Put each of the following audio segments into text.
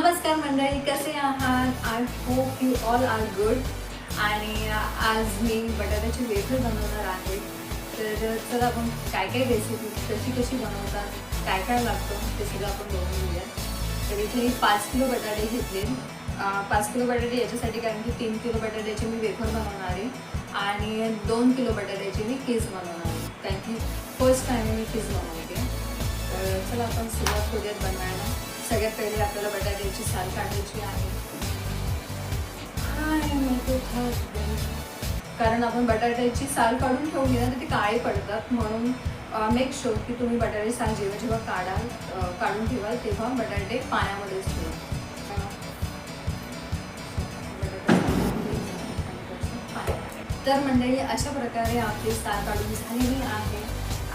नमस्कार मंडळी कसे आहात? I hope you all are good आणि आज मी बटाट्याची वेफर बनवणार आहे. तर चला आपण काय काय रेसिपी कशी कशी बनवतात काय काय लागतं ते सगळं आपण बघून घेऊया. तर इथे मी पाच किलो बटाटे घेतले. पाच किलो बटाटे याच्यासाठी कारण की तीन किलो बटाट्याचे मी वेफर बनवणार आहे. आणि दोन किलो बटाट्याचे मी केस बनवणार आहे. कारण की फर्स्ट टाइम मी केस बनवते. तर चला आपण सुरुवात करूयात बनवायला. सगळ्यात पहिले आपल्याला बटाट्याची साल काढायची आहे. कारण आपण बटाट्याची साल काढून ठेवली ना तर ती काय पडतात. म्हणून मेक शुअर की तुम्ही बटाटे साल जेव्हा जेव्हा काढाल काढून ठेवाल तेव्हा बटाटे पाण्यामध्येच ठेवा. तर मंडळी अशा प्रकारे आपली साल काढून झालेली आहे.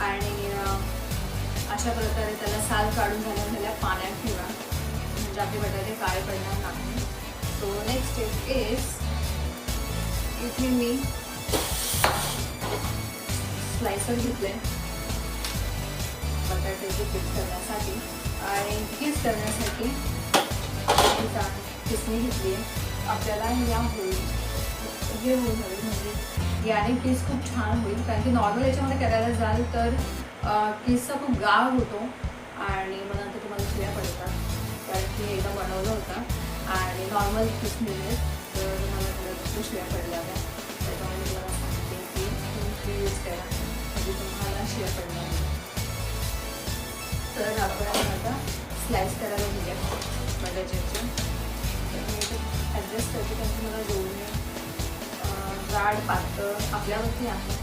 आणि अशा प्रकारे त्याला साल काढून झाल्या झाल्या पाण्यात ठेवा म्हणजे आपले बटाटे काय परिणाम नाही. सो नेक्स्ट स्टेप इज इथे मी स्लायसर घेतले बटाट्याचे पीठ करण्यासाठी आणि किस करण्यासाठी किसणी घेतली आहे. आपल्याला या होईल. हे होईल हवी म्हणजे याने केस खूप छान होईल. कारण की नॉर्मल याच्यामध्ये करायला जाल तर केसचा खूप गाळ होतो. आणि मग नंतर तुम्हाला शिया पडतात. कारण की एकदा बनवलं होतं. आणि नॉर्मल किसणीने तर मला थोड्या खूप शिव्या पडल्या होत्या त्याच्यामुळे मी तुम्हाला सांगते की तुम्ही यूज करा म्हणजे तुम्हाला शिव्या पडणार तर आपण आता स्लाइस करायला घेऊया बटाट्याचे तर मी ॲडजस्ट करते कारण मला दोन्ही जाड पातळ आपल्यावरती आहे.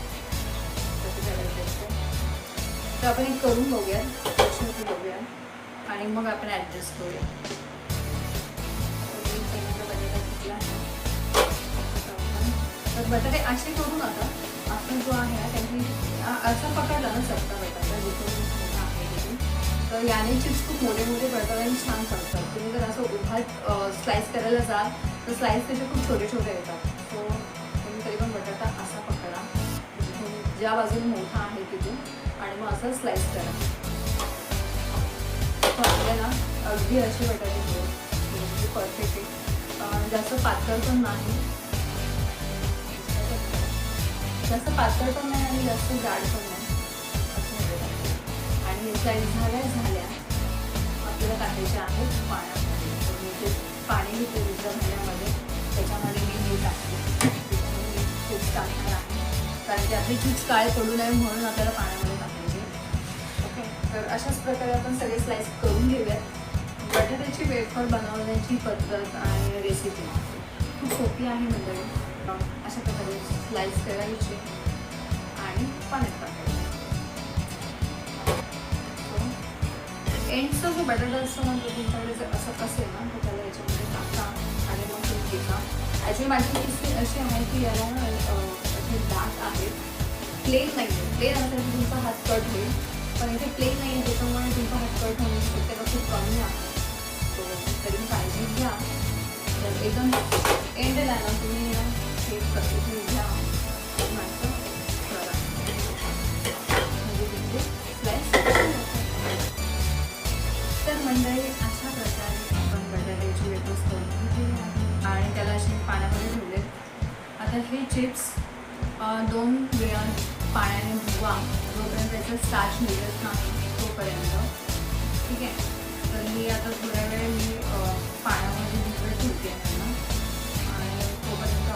तसं करायचं असतं तर आपण हे करून बघूया. बघूया. आणि मग आपण ॲडजस्ट करूया. तर बटाटा घेतला तर बटाटे असे करू नका. आपण जो आहे ना त्यांनी असा पकडला ना चपटा बटाटा जिथून आहे तर याने चिप्स खूप मोठे मोठे पडतात आणि छान पडतात तुम्ही जर असं उभा स्लाइस करायला जाल तर स्लाइस त्याचे खूप छोटे छोटे येतात. सो तुम्ही तरी पण बटाटा असा पकडा. ज्या बाजूने मोठा आहे तिथून आणि मग असं स्लाइस करा. आपल्याला अगदी अशी बटाटे मिळेल म्हणजे परफेक्ट आहे. जास्त पातळ पण नाही. जास्त पातळ पण नाही आणि जास्त जाड पण नाही. असं आणि हे झाल्या झाल्या. आपल्याला टाकायच्या आहेत पाण्यामध्ये. मी ते पाणी घेते दुसऱ्या भांड्यामध्ये त्याच्यामध्ये मी हे टाकते. खूप टाकणार आहे. कारण की आपली चिप्स काळे पडू नये म्हणून आपल्याला पाण्यामध्ये तर अशाच प्रकारे आपण सगळे स्लाइस करून घेऊयात. बटाट्याची वेफर बनवण्याची पद्धत आणि रेसिपी खूप सोपी आहे मंडळी. अशा प्रकारे स्लाइस करायची आणि पाण्यात टाकायची. एंडचा जो बटाटा असतो ना तुमच्याकडे जर असं असेल ना तर त्याला याच्यामध्ये टाका आणि मग तुम्ही घेता. ॲक्च्युली माझी किस्ती अशी आहे की याला ना असे दात आहेत प्लेन नाही आहे. प्लेन असेल तर तुमचा हात कट होईल. पण इथे प्लेन नाही आहे त्याच्यामुळे तुमचा हात होऊ होण्याची शक्यता खूप कमी आहे. तो तरी काळजी घ्या. तर एकदम एंडला ना तुम्ही ना हे घ्या. माणसं करा. म्हणजे तुमचे तर मंडळी अशा प्रकारे आपण बटाट्याची वेफर्स करून घेतलेली आहे. आणि त्याला असे पाण्यामध्ये ठेवले आता हे चिप्स दोन त्याचं स्टार्च निघत नाही तोपर्यंत ठीक आहे तर मी आता थोड्या वेळ मी अं, पाण्यामध्ये भिजवत ठेवते त्यांना आणि तोपर्यंत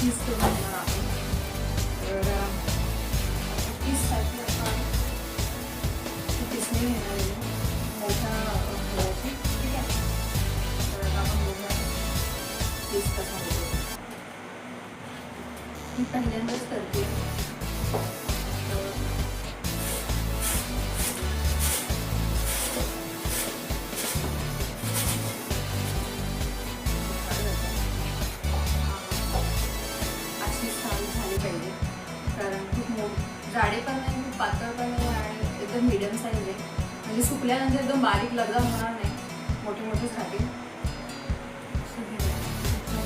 पीस करून घेणार आहोत ठीक आता पीस मी बारीक लग्न होणार नाही. मोठी मोठी झाली.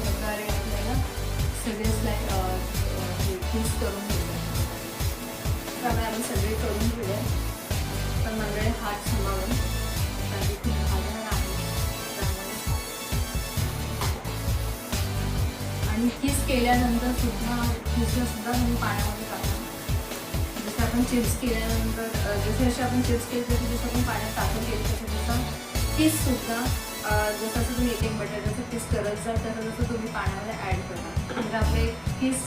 प्रकारे आपल्याला सगळेच लाईक करून घेतो त्यामुळे आम्ही सगळे करून घेऊया पण मंडळी हात सांभाळून. माझी खूप आधार त्यामुळे. आणि केस केल्यानंतर सुद्धा दुसऱ्या सुद्धा मी पाण्यामध्ये आपण चिप्स केल्यानंतर जसे जसे आपण चिप्स केले तसे जसं आपण पाण्यात टाकून केले तसं तसं पीससुद्धा जसं जसं तुम्ही एक एक बटाट्याचं पीस करत जा तसं जसं तुम्ही पाण्यामध्ये ॲड करा म्हणजे आपले पीस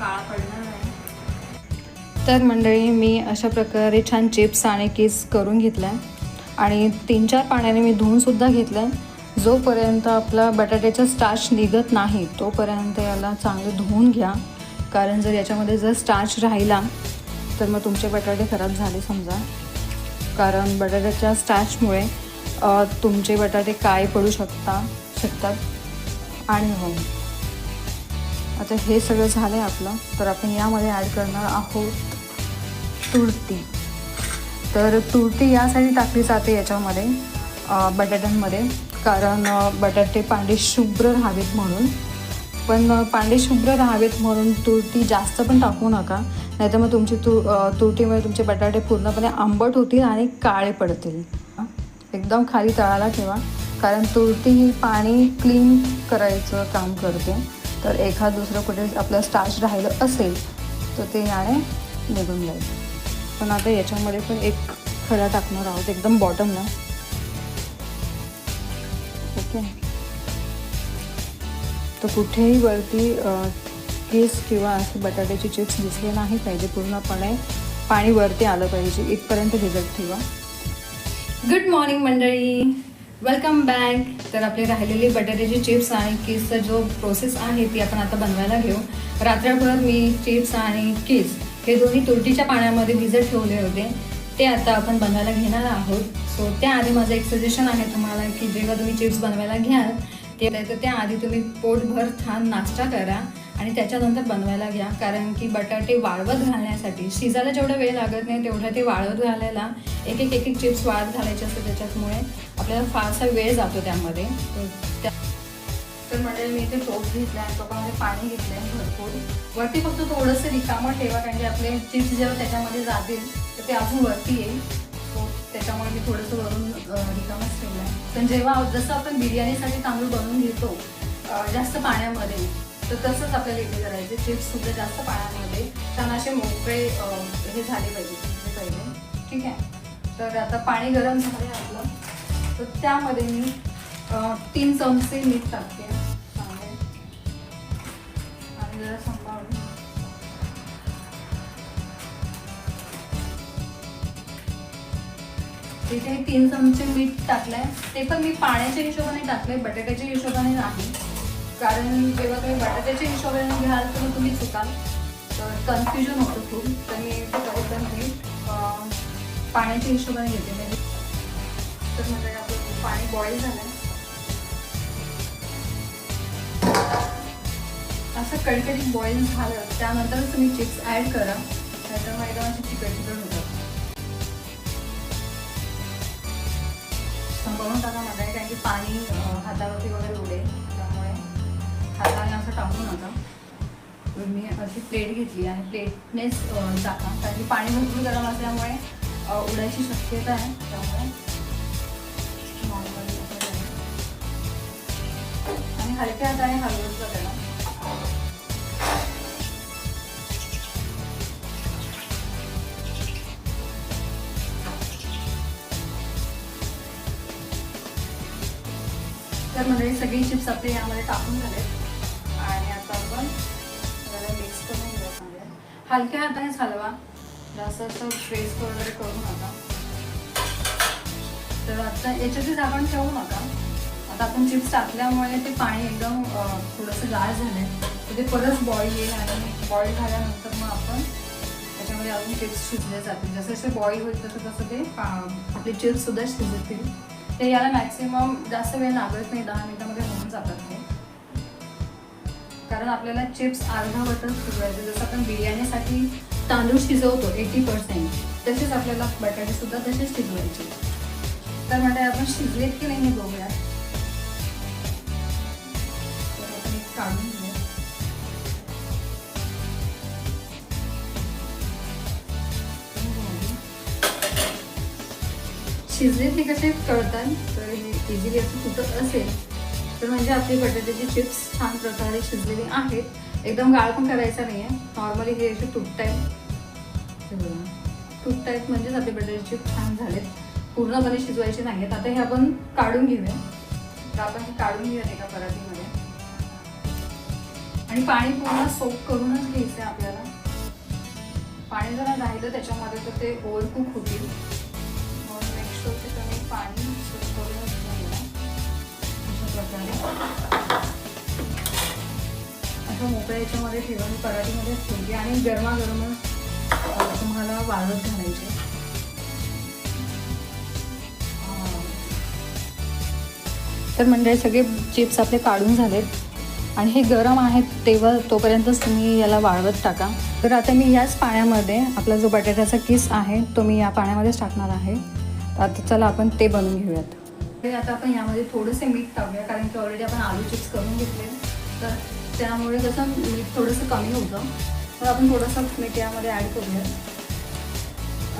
काळा पडणार नाही. तर मंडळी मी अशा प्रकारे छान चिप्स आणि केस करून घेतल्या. आणि तीन चार पाण्याने मी धुवूनसुद्धा घेतलं आहे जोपर्यंत आपला बटाट्याचा स्टार्च निघत नाही तोपर्यंत याला चांगलं धुवून घ्या. कारण जर याच्यामध्ये जर स्टार्च राहिला तर मग तुमचे बटाटे खराब झाले समजा. कारण बटाट्याच्या स्टॅचमुळे तुमचे बटाटे काय पडू शकता शकतात. आणि हो. आता हे सगळं झालं आहे आपलं तर आपण यामध्ये ॲड करणार आहोत तुरटी. तर तुरटी यासाठी टाकली जाते याच्यामध्ये बटाट्यांमध्ये. कारण बटाटे पांढरे शुभ्र राहावेत म्हणून. पण अ, पांढरे शुभ्र राहावेत म्हणून तुरटी जास्त पण टाकू नका. नाहीतर मग तुमची तू अ, तुरटीमुळे तुमचे बटाटे पूर्णपणे आंबट होतील आणि काळे पडतील. एकदम खाली तळाला ठेवा. कारण तुरटी ही पाणी क्लीन करायचं काम करते. तर एखाद दुसरं कुठे आपलं स्टार्च राहिलं असेल तर ते याने निघून जाईल. पण आता याच्यामध्ये पण एक खडा टाकणार आहोत एकदम बॉटमला ओके. तर कुठेही वरती अ, केस किंवा असे बटाट्याचे चिप्स दिसले नाही पाहिजे पूर्णपणे पाणी वरती आलं पाहिजे. इथपर्यंत भिजत ठेवा. गुड मॉर्निंग मंडळी. वेलकम बॅक तर आपले राहिलेले बटाट्याचे चिप्स आणि किसचा जो प्रोसेस आहे ती आपण आता बनवायला घेऊ. रात्रभर मी चिप्स आणि किस हे दोन्ही तुरटीच्या पाण्यामध्ये भिजत ठेवले होते. ते आता आपण बनवायला घेणार आहोत. सो त्याआधी माझं एक सजेशन आहे तुम्हाला की जेव्हा तुम्ही चिप्स बनवायला घ्याल ते तर त्याआधी तुम्ही पोटभर छान नाश्ता करा. आणि त्याच्यानंतर बनवायला घ्या. कारण की बटाटे वाळवत घालण्यासाठी शिजायला जेवढा वेळ लागत नाही तेवढा ते वाळवत घालायला एक एक एक एक चिप्स वाळत घालायचे असते त्याच्यामुळे आपल्याला फारसा वेळ जातो त्यामध्ये. तर त्या तर म्हणजे मी इथे टोप घेतला आहे टोपामध्ये पाणी घेतलं आहे भरपूर. वरती फक्त थोडंसं रिकामं ठेवा कारण की आपले चिप्स जेव्हा त्याच्यामध्ये जातील तर ते अजून वरती येईल. त्याच्यामुळे मी थोडंसं वरून रिकामच ठेवलं आहे पण जेव्हा जसं आपण बिर्याणीसाठी तांदूळ बनवून घेतो जास्त पाण्यामध्ये तर तसंच आपल्याला इथे करायचे चिप्ससुद्धा जास्त पाण्यामध्ये. छान असे मोकळे हे झाले पाहिजे पहिले ठीक आहे? तर आता पाणी गरम झालं आहे आपलं. तर त्यामध्ये मी तीन चमचे मीठ टाकते. चांगले आणि जरा सांभाळून तिथे तीन चमचे मीठ टाकलंय ते पण मी पाण्याच्या हिशोबाने टाकले बटाट्याच्या हिशोबाने नाही. कारण जेव्हा तुम्ही बटाट्याच्या हिशोबाने घ्याल तर मग तुम्ही चुकाल तर कन्फ्युजन होतं खूप. तर मी ते करत पाण्याच्या हिशोबाने घेते म्हणजे तर म्हणजे आपलं पाणी बॉईल झालं असं कडकडीत बॉईल झालं. त्यानंतरच तुम्ही चिप्स ॲड करा. नाहीतर मग एकदम असे चिकट चिकट होतात. संपवून टाका. मला कारण की पाणी हातावरती वगैरे उडेल. हाताने असं टाकू नका मी अशी प्लेट घेतली आणि प्लेटनेच टाका कारण की पाणी भरपूर गरम असल्यामुळे उडायची शक्यता आहे. त्यामुळे आणि हलक्या हाताने हलवत जा त्याला तर म्हणजे सगळी चिप्स आपले यामध्ये टाकून झाले हलक्या हातानेच हलवा जास्त असं प्रेस वगैरे करू नका. तर आता याच्यातच आपण ठेवू नका. आता आपण चिप्स टाकल्यामुळे ते पाणी एकदम थोडंसं गाळ झालं आहे तर ते परत बॉईल येईल आणि बॉईल झाल्यानंतर मग आपण त्याच्यामध्ये अजून चिप्स शिजले जातील. जसं जसं बॉईल होईल तसं तसं ते पा- आपले चिप्ससुद्धा शिजतील. ते याला मॅक्सिमम जास्त वेळ लागत नाही. दहा मिनिटामध्ये होऊन जातात ते. कारण आपल्याला चिप्स अर्धावतच शिजवायचे जसं आपण बिर्याणीसाठी तांदूळ शिजवतो एटी पर्सेंट तसेच आपल्याला बटाटे सुद्धा तसेच शिजवायचे. तर म्हणजे आपण शिजलेत की नाही हे बघूया काढून शिजलेत हे कसे कळतात तर हे इझिली असं कुठं असेल तर म्हणजे आपली बटाट्याची चिप्स छान प्रकारे शिजलेली आहेत. एकदम गाळ पण करायचा नाही आहे नॉर्मली हे असे तुटत आहेत तुटत आहेत म्हणजेच आपली बटाट्याची चिप्स छान झालेत. पूर्णपणे शिजवायचे नाही आहेत आता हे आपण काढून घेऊया. तर आपण हे काढून घेऊयात एका परातीमध्ये. आणि पाणी पूर्ण सोप करूनच घ्यायचं आहे आपल्याला. पाणी जर राहिलं त्याच्यामध्ये तर ते ओव्हरकुक होतील. म्हणून मेक शुअर की तुम्ही पाणी सोप करून प्रकारे. असं मोकळ्या याच्यामध्ये ठेवून पराठीमध्ये ठेवली आणि गरमागरमच तुम्हाला वाळत घालायचे. तर म्हणजे सगळे चिप्स आपले काढून झालेत. आणि हे गरम आहेत तेव्हा तोपर्यंतच तुम्ही याला वाळवत टाका. तर आता मी याच पाण्यामध्ये आपला जो बटाट्याचा किस आहे तो मी या पाण्यामध्येच टाकणार आहे. आता चला आपण ते बनवून घेऊयात. हे आता आपण यामध्ये थोडंसे मीठ टाकूया कारण की ऑलरेडी आपण आलू चिप्स करून घेतले. तर त्यामुळे कसं मीठ थोडंसं कमी होतं तर आपण थोडंसं मीठ यामध्ये ॲड करूया.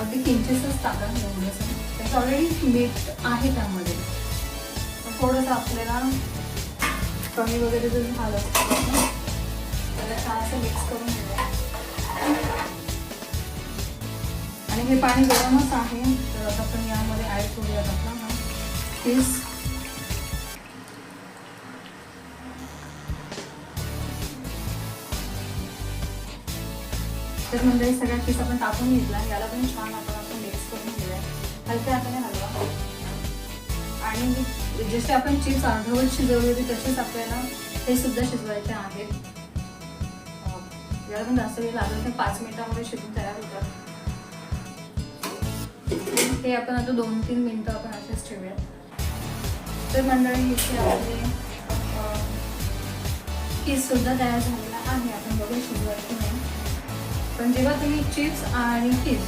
अगदी किंचेसच टाका एवढंसं. त्याचं ऑलरेडी मीठ आहे त्यामध्ये. थोडंसं आपल्याला कमी वगैरे जर झालं तर छान असं मिक्स करून घेऊया. आणि हे पाणी गरमच आहे तर आता आपण यामध्ये ॲड करूयात आपला पीस तर म्हणजे सगळ्या पीस आपण टाकून घेतला. याला पण छान आपण आपण मिक्स करून घेऊया. हलक्या हाताने हलवा. आणि जसे आपण चिप्स अर्धवट शिजवले होते तसेच आपल्याला हे सुद्धा शिजवायचे आहेत याला पण जास्त वेळ लागत नाही पाच मिनिटामध्ये शिजून तयार होतात. हे आपण आता दोन तीन मिनिटं आपण असेच ठेवूया तर मंडळी इथे आपले पीस तयार झालेला आहे. आपण बघू शिजवायचं नाही पण जेव्हा तुम्ही चिप्स आणि पीस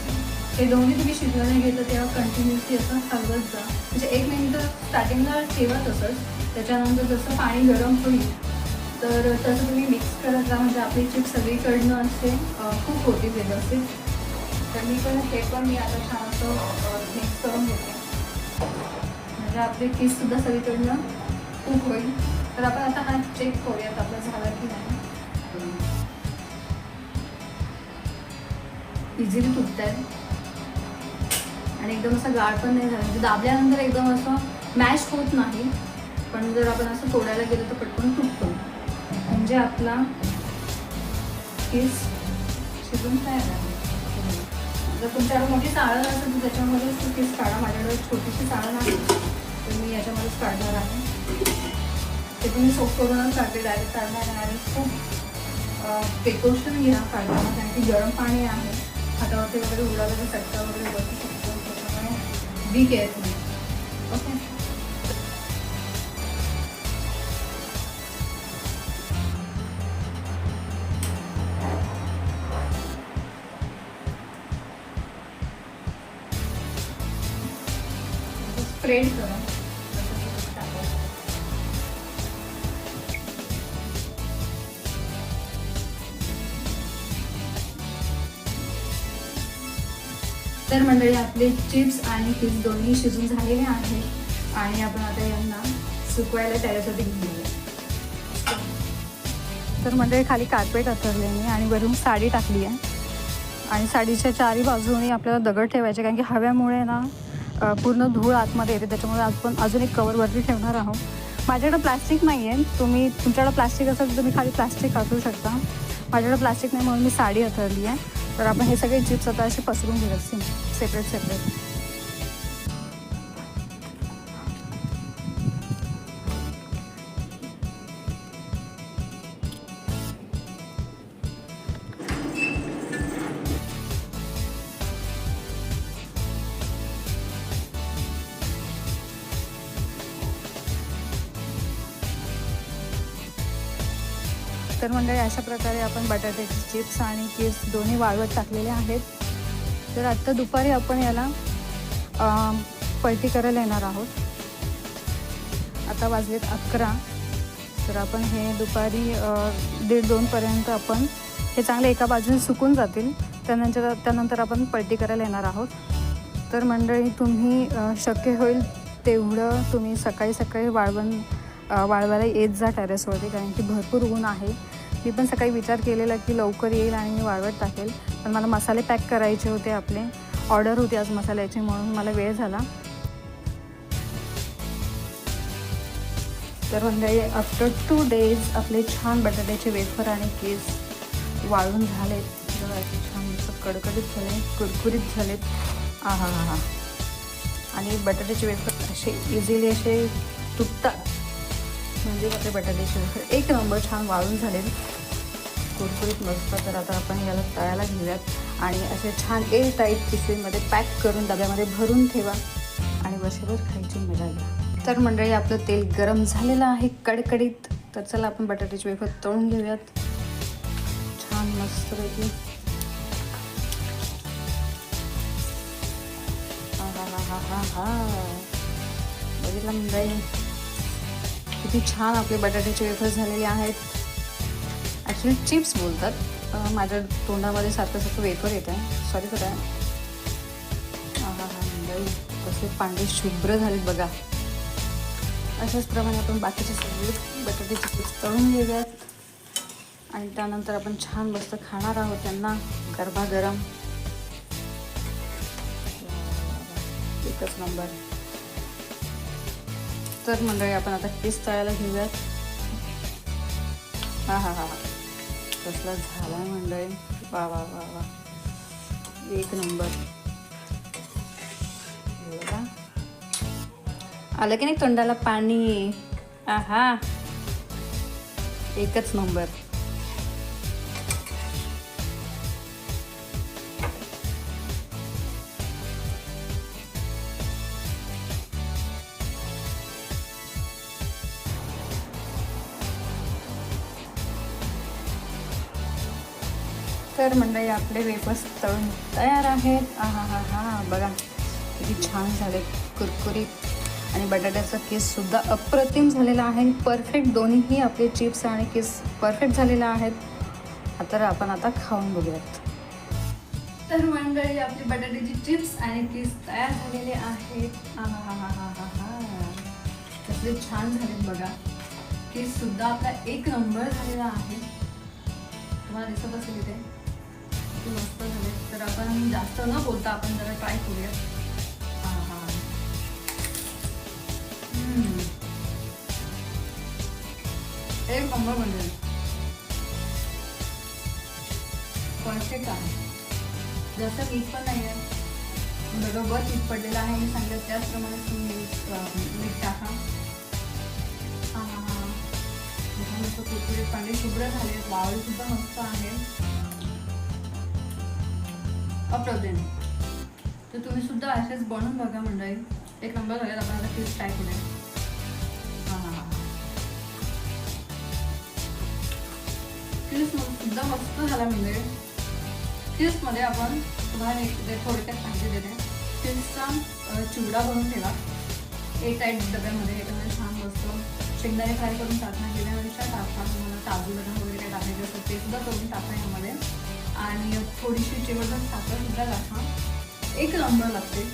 हे दोन्ही तुम्ही शिजवायला घेता तेव्हा कंटिन्युअसली असं हलवत जा. म्हणजे एक मिनिट स्टार्टिंगला ठेवा तसंच त्याच्यानंतर जसं पाणी गरम होईल तर तसं तुम्ही मिक्स करत जा म्हणजे आपली चिप्स सगळीकडनं असे खूप होती व्यवस्थित. तर मी पण हे पण मी आता छान असं मिक्स करून घेते. म्हणजे आपले पीससुद्धा सगळीकडनं खूप होईल. तर आपण आता हा चेक करूयात आपला झाला की नाही. इझिली तुटत आहेत आणि एकदम असं गाळ पण नाही झालं. म्हणजे दाबल्यानंतर एकदम असं मॅश होत नाही. पण जर आपण असं तोडायला गेलो तर पटकन तुटतो. म्हणजे आपला केस शिजून तयार आहे जर तुमच्याकडे मोठी साळण असेल तर त्याच्यामध्ये केस काढा. माझ्याकडे छोटीशी चाळण आहे. मी याच्यामध्येच काढणार आहे. ते तुम्ही सोप करूनच काढते डायरेक्ट काढणार आहे. आणि खूप प्रिकॉशन घ्या काढताना कारण की गरम पाणी आहे. हातावरती वगैरे उडालं तर चटका वगैरे बसू शकतो. त्याच्यामुळे आहे तुम्ही ओके स्प्रेड करा. तर मंडळी आपले चिप्स आणि फिश दोन्ही शिजून झालेले आहेत आणि आपण आता यांना सुकवायला त्याच्यासाठी घेऊया. तर मंडळी खाली कार्पेट अथरले मी आणि वरून साडी टाकली आहे. आणि साडीच्या चारही बाजूने आपल्याला दगड ठेवायचे कारण की हव्यामुळे ना पूर्ण धूळ आतमध्ये येते. त्याच्यामुळे आपण अजून एक कवरवरती ठेवणार आहोत. माझ्याकडं प्लास्टिक नाही आहे तुम्ही तुमच्याकडं प्लास्टिक असेल तर तुम्ही खाली प्लास्टिक असू शकता. माझ्याकडं प्लास्टिक नाही म्हणून मी साडी अथरली आहे. तर आपण हे सगळे चिप्स आता असे पसरून घेऊयात. सेम सेपरेट सेपरेट तर मंडळी अशा प्रकारे आपण बटाट्याचे चिप्स आणि केस दोन्ही वाळवत टाकलेले आहेत. तर आत्ता दुपारी आपण याला पलटी करायला येणार आहोत. आता वाजलेत अकरा. तर आपण हे दुपारी दीड दोनपर्यंत आपण हे चांगले एका बाजूने सुकून जातील. त्यानंतर त्यानंतर आपण पलटी करायला येणार आहोत. तर मंडळी तुम्ही शक्य होईल तेवढं तुम्ही सकाळी सकाळी वाळवण वाळवायला येत जा टेरेसवरती कारण की भरपूर ऊन आहे. मी पण सकाळी विचार केलेला की लवकर येईल आणि मी वाळवत टाकेल. पण मला मसाले पॅक करायचे होते आपले. ऑर्डर होती आज मसाल्याची म्हणून मला वेळ झाला. तर म्हणजे आफ्टर टू डेज आपले छान बटाट्याचे वेफर आणि केस वाळून झालेत. छान कडकडीत झाले कुरकुरीत झालेत आ हा हा हा आणि बटाट्याचे वेफर असे इझिली असे तुटतात. म्हणजे आपले बटाटे वेफर एक नंबर छान वाळून झाले कुरकुरीत मस्त. तर आता आपण याला तळायला घेऊयात. आणि असे छान एल टाईट पिशवीमध्ये पॅक करून डब्यामध्ये भरून ठेवा. आणि वर्षभर खायची मजा घ्या. तर मंडळी आपलं तेल गरम झालेलं आहे कडकडीत. तर चला आपण बटाट्याचे वेफर तळून घेऊयात. छान मस्तपैकी. हा हा हा हा हा हा. बघितलं मंडळी? किती छान आपले बटाट्याचे वेफर्स झालेले आहेत. ॲक्च्युली चिप्स बोलतात. माझ्या तोंडामध्ये सारखं सारखं वेफर येत आहे सॉरी खरं हा कसे पांढरे शुभ्र झालेत बघा. अशाच प्रमाणे आपण बाकीचे सगळे बटाट्याचे चिप्स तळून घेऊयात. आणि त्यानंतर आपण छान मस्त खाणार आहोत त्यांना गरबा गरम एकच नंबर तर मंडळी आपण आता केस तळायला घेऊयात. हा हा हा कसला झाला मंडळी. वा वा वा वा. एक नंबर. आलं की नाही तोंडाला पाणी? आहा. एकच नंबर. तर मंडळी. आपले वेफर्स तळून तयार आहेत. हा हा हा. हा बघा किती छान झाले कुरकुरीत. आणि बटाट्याचा केससुद्धा अप्रतिम झालेला आहे. परफेक्ट दोन्हीही आपले चिप्स आणि केस परफेक्ट झालेला आहेत. तर आपण आता खाऊन बघूयात. तर मंडळी आपली बटाट्याची चिप्स आणि केस तयार झालेले आहेत. हा हा हा हा हा हा. कसले छान झालेत बघा. केस सुद्धा आपला एक नंबर झालेला आहे. तुम्हाला दिसत असेल इथे. मस्त झाले. तर आपण जास्त न बोलता आपण जरा ट्राय करूया. हा हा एक नंबर म्हणजे परफेक्ट आहे. जास्त मीठ पण नाही आहे. बरोबर मीठ पडलेलं आहे. मी सांगितलं त्याचप्रमाणे तुम्ही मीठ टाका. हा हा हा. मस्त कुरकुरीत शुभ्र झाले. वावळी सुद्धा मस्त आहे. अप्रतिम. तर तुम्ही सुद्धा असेच बनवून बघा मंडळी. एक नंबर झाले आपण आता फिश ट्राय करूया हां सुद्धा मस्त झाला म्हणजे फिशमध्ये आपण तुम्हाला एक थोडक्यात सांगितले देते फिशचा चिवडा बनवून ठेवा एक टाईट डब्यामध्ये याच्यामध्ये छान मस्त शेंगदाणे फ्राय करून टाकणार गेल्यानंतर टाकता तुम्हाला काजू बदाम वगैरे काय टाकायचे असेल ते सुद्धा करून टाका यामध्ये. आणि थोडीशी चिवडून साखर सुद्धा टाका एक नंबर लागते.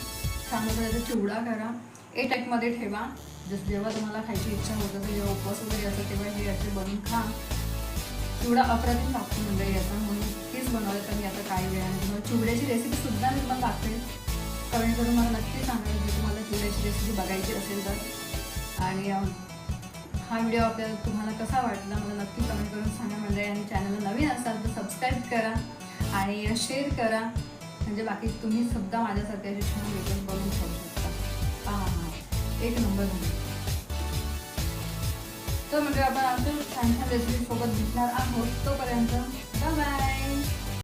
छान त्याचा चिवडा करा. ए टाईपमध्ये ठेवा. जसं जेव्हा तुम्हाला खायची इच्छा होत असेल जेव्हा उपवास वगैरे असतो तेव्हा हे असे बनवून खा. चिवडा अप्रतिम लागतो म्हणजे याचा. म्हणून तीच बनवलं तर मी आता काही वेळाने तुम्हाला चिवड्याची रेसिपीसुद्धा मी तुम्हाला दाखवेल कमेंट करून मला नक्की सांगा. जर तुम्हाला चिवड्याची रेसिपी बघायची असेल तर. आणि हा व्हिडिओ आपल्याला तुम्हाला कसा वाटला मला नक्की कमेंट करून सांगा. म्हणजे आणि चॅनलला नवीन असाल तर सबस्क्राईब करा आणि शेअर करा. म्हणजे बाकी तुम्ही सुद्धा माझ्यासारख्या शिक्षण वेगळं बघून खाऊ शकता. हां हां. एक नंबर झाले तर म्हणजे आपण आमच्या छान छान रेसिपीसोबत भेटणार आहोत. तोपर्यंत बाय